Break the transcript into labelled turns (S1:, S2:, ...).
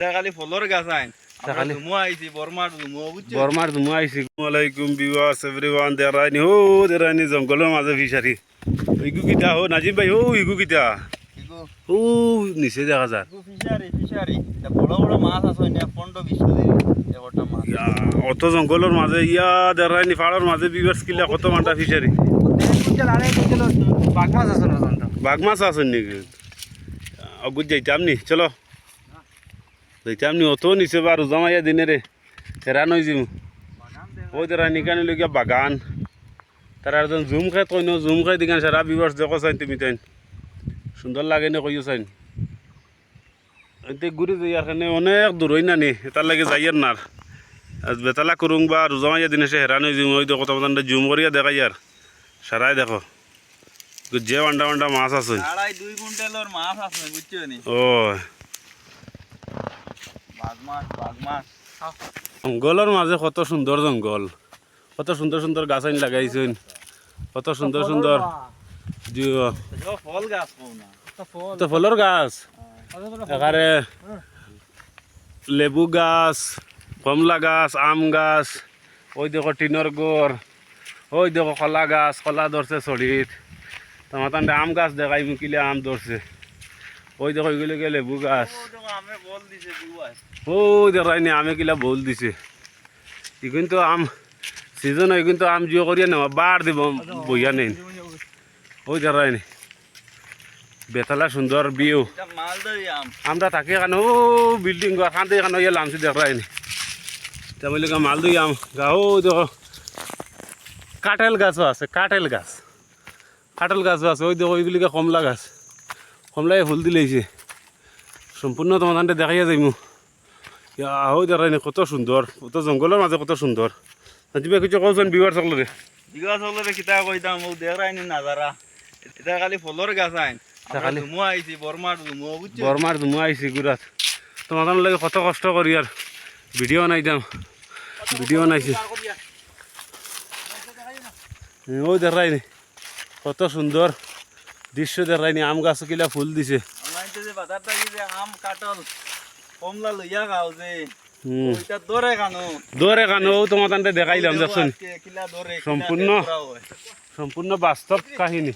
S1: খালি ফলর গাছ আইন। বর্মার ধুমু
S2: আইছি আলাইকুম বিওয়াস এভরিওয়ান দেরানি ও দেরানি জঙ্গলের মাঝে ফিশারি। ইগু কিটা? ও নাজিম ভাই ও ইগু কিটা?
S1: ইগো।
S2: ও নিচে দেখা যার।
S1: ইগো ফিশারি ফিশারি। এটা বড় বড় মাছ আছে না পনেরো বিশ কেজি। মাছ।
S2: ইয়া, অত জঙ্গলের মাঝে ইয়া দেরানি পাহাড়ের মাঝে বিভার্স কিলা কত মানটা ফিশারি?
S1: বাঘ মাছ আছে না
S2: বাঘ মাছ আছেন নাকি? অগুত যাইতাম নি চলো। যাইতাম নি অত নিচে বা রোজা মাইয়া দিনে রে হেরান হয়ে যাব ওই দেরানি কানি লগিয়া বাগান তারা একজন জুম খাই কই ন জুম খাই দিগান সারা বিভার্স দেখো চাইন তুমি তাইন। সুন্দর লাগে না কইও চাইন এতে ঘুরে যাই আর খানে অনেক দূর হই না নি তার লাগে যাইয়ার না আজ বেতালা করুং বা রোজা মাইয়া দিনে সে হেরান হয়ে যাব ওই দেখো তোমার জুম করিয়া দেখাই আর সারাই দেখো। যে আন্ডা আন্ডা মাছ আছে।
S1: আড়াই দুই কুইন্টালের মাছ আছে
S2: ও জঙ্গলের মাঝে কত সুন্দর জঙ্গল কত সুন্দর সুন্দর গাছ আইন লাগাইছেন কত সুন্দর সুন্দর তো ফলের গাছ? এখানে লেবু গাছ কমলা গাছ আম গাছ ওই দেখো টিনের গড় ওই দেখো কলা গাছ কলা ধরছে শরীর তোমার তান্ডে আম গাছ দেখাই মুকিলে আম ধরছে ওই দেখো এগুলোকে লেবু গাছ।
S1: ও দেখো আমি বল দিছে বিবাস
S2: ও দেখাইনি আমি কিলা বল দিছে। ই কিন্তু আম সিজন হয় কিন্তু আম জিও করিয়া নেওয়া বার দিব বইয়া নেই ওই দেখাইনি বেতালা সুন্দর বিউ। আমরা থাকি কেন ও বিল্ডিং খান্তে কেন ইয়ে লামছি দেখাইনি তেমনি মাল দুই আম গা ও দেখো কাঁঠাল গাছও আছে কাঁঠাল গাছ। কাঁঠাল গাছও আছে ওই দেখো ওইগুলিকে কমলা গাছ। কমলাই ফুল দিলেছে সম্পূর্ণ তান্তে দেখাইয়া যাইমু। ইয়া ওই দেখাইনি কত সুন্দর কত জঙ্গলের মাঝে কত সুন্দর তুমি কিছু কৌছেন বিবার সকলরে
S1: বিঘা চললে কিতা কইতাম ও দেখাই নি নাজারা এটা খালি ফলর গাছ আইন।
S2: তা খালি-
S1: ধুমু আইছি বর্মার ধুমু বুঝছ
S2: বর্মার ধুমু আইছি গুড়াত তোমার লাগে কত কষ্ট করি আর ভিডিও নাই যাম ভিডিও নাইছি ও দেখাইনি কত সুন্দর দৃশ্য দেখাইনি আম গাছ কিলা ফুল দিছে।
S1: অনলাইনতে যে বাজার থাকি যে আম কাটল কমলা লইয়া খাও যে। ওইটা দরে খানো
S2: দৌড়ে কানো তোমার দেখাইলাম
S1: কিলা
S2: সম্পূর্ণ। সম্পূর্ণ বাস্তব কাহিনী।